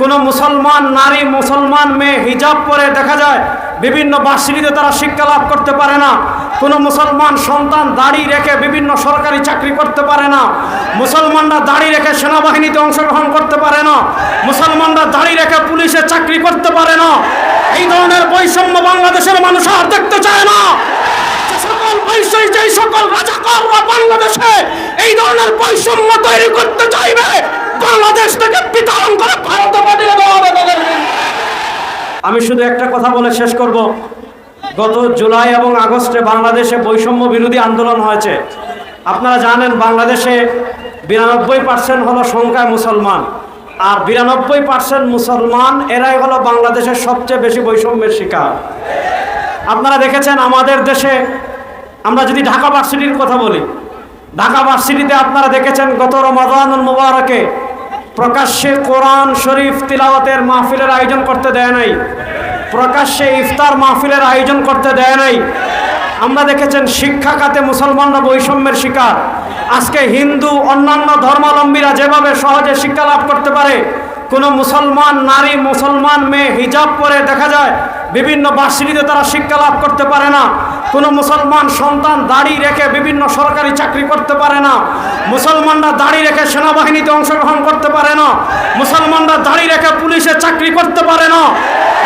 কোনো মুসলমান নারী, মুসলমান মেয়ে হিজাব পরে দেখা যায় বিভিন্ন বার্ষিকীতে তারা শিক্ষা লাভ করতে পারে না। কোনো মুসলমান সন্তান দাড়ি রেখে বিভিন্ন সরকারি চাকরি করতে পারে না। মুসলমানরা দাড়ি রেখে সেনাবাহিনীতে অংশগ্রহণ করতে পারে না। মুসলমানরা দাড়ি রেখে পুলিশে চাকরি করতে পারে না। এই ধরনের বৈষম্য বাংলাদেশের মানুষ আর দেখতে চায় না। সকল বৈষয়িক যেই সকল রাজাকাররা বাংলাদেশে এই ধরনের বৈষম্য তৈরি করতে চাইবে, বাংলাদেশ থেকে বিতরণ করে ভারতে পাঠিয়ে দেওয়া হবে তাদেরকে। আমি শুধু একটা কথা বলে শেষ করব। গত জুলাই এবং আগস্টে বাংলাদেশে বৈষম্য বিরোধী আন্দোলন হয়েছে। আপনারা জানেন বাংলাদেশে বিরানব্বই পার্সেন্ট হলো সংখ্যায় মুসলমান। আর বিরানব্বই পার্সেন্ট মুসলমান, এরাই হলো বাংলাদেশের সবচেয়ে বেশি বৈষম্যের শিকার। আপনারা দেখেছেন আমাদের দেশে, আমরা যদি ঢাকা ভার্সিটির কথা বলি, ঢাকা ভার্সিটিতে আপনারা দেখেছেন গত রমাদানুল মুবারকে প্রকাশ্যে কোরআন শরীফ তিলাওয়াতের মাহফিলের আয়োজন করতে দেয় নাই। প্রকাশ্যে ইফতার মাহফিলের আয়োজন করতে দেয় নাই। আমরা দেখেছেন শিক্ষা খাতে মুসলমানরা বৈষম্যের শিকার। আজকে হিন্দু, অন্যান্য ধর্মাবলম্বীরা যেভাবে সহজে শিক্ষা লাভ করতে পারে, কোনো মুসলমান নারী, মুসলমান মেয়ে হিজাব পরে দেখা যায় বিভিন্ন বার্ষিকীতে তারা শিক্ষা লাভ করতে পারে না। কোনো মুসলমান সন্তান দাড়ি রেখে বিভিন্ন সরকারি চাকরি করতে পারে না। মুসলমানরা দাড়ি রেখে সেনাবাহিনীতে অংশগ্রহণ করতে পারে না। মুসলমানরা দাড়ি রেখে পুলিশে চাকরি করতে পারে না।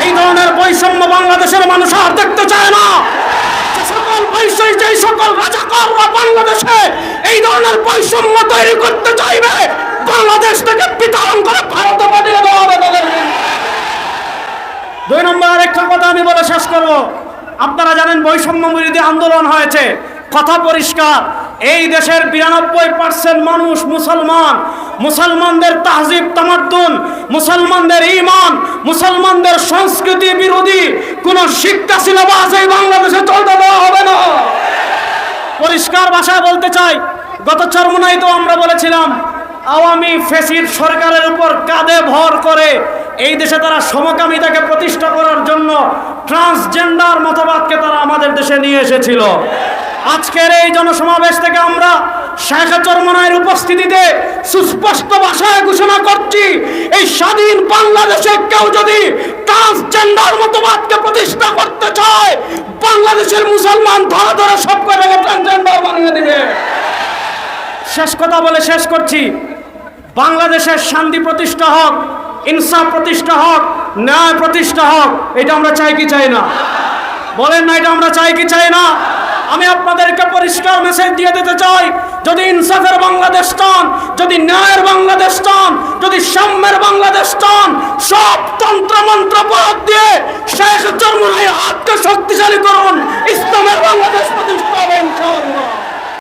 এই ধরনের বৈষম্য বাংলাদেশের মানুষ আর দেখতে চায় না। সকল বৈষয়িক যেই সকল রাজাকাররা বাংলাদেশে এই ধরনের বৈষম্য তৈরি করতে চাইবে, বাংলাদেশ থেকে বিতরণ করে ভারতে পাঠিয়ে দেওয়া হবে। দুই নম্বর আরেকটা কথা আমি বলে শেষ করব। আপনারা জানেন বৈষম্য বিরোধী আন্দোলন হয়েছে। কথা পরিষ্কার, এই দেশের বিরানব্বই পার্সেন্ট মানুষ মুসলমান। মুসলমানদের তাহজিব, তামাদ্দুন, মুসলমানদের ইমান মুসলমানদের সংস্কৃতি বিরোধী কোন শিক্ষা সিলেবাস এই বাংলাদেশে চলতে দেওয়া হবে না। পরিষ্কার ভাষায় বলতে চাই, গত চরমনাই তো আমরা বলেছিলাম, আওয়ামী ফেসির সরকারের উপর কাঁধে ভর করে এই দেশে তারা সমকামিতাকে প্রতিষ্ঠা করার জন্য ট্রান্সজেন্ডার মতবাদকে তারা আমাদের দেশে নিয়ে এসেছিল। আজকের এই জনসমাবেশ থেকে আমরা শেখ চরমনায়ের উপস্থিতিতে সুস্পষ্ট ভাষায় ঘোষণা করছি, এই স্বাধীন বাংলাদেশে কেউ যদি ট্রান্সজেন্ডার মতবাদকে প্রতিষ্ঠা করতে চায়, বাংলাদেশের মুসলমান ধরে ধরে সব করে ট্রান্সজেন্ডার বানিয়ে দিবে। শেষ কথা বলে শেষ করছি। বাংলাদেশের শান্তি প্রতিষ্ঠা হোক ইনসাফ প্রতিষ্ঠা হোক, ন্যায় প্রতিষ্ঠা হোক, এটা আমরা চাই কি চাই না? বলেন না, এটা আমরা চাই কি চাই না? আমি আপনাদেরকে পরিষ্কার মেসেজ দিয়ে দিতে চাই, যদি ইনসাফের বাংলাদেশ চান, যদি ন্যায়ের বাংলাদেশ চান, যদি সাম্যের বাংলাদেশ চান, সব তন্ত্র মন্ত্র প্রয়োগ দিয়ে শেখ চর্মনাই হাতকে শক্তিশালী করুন, ইসলামের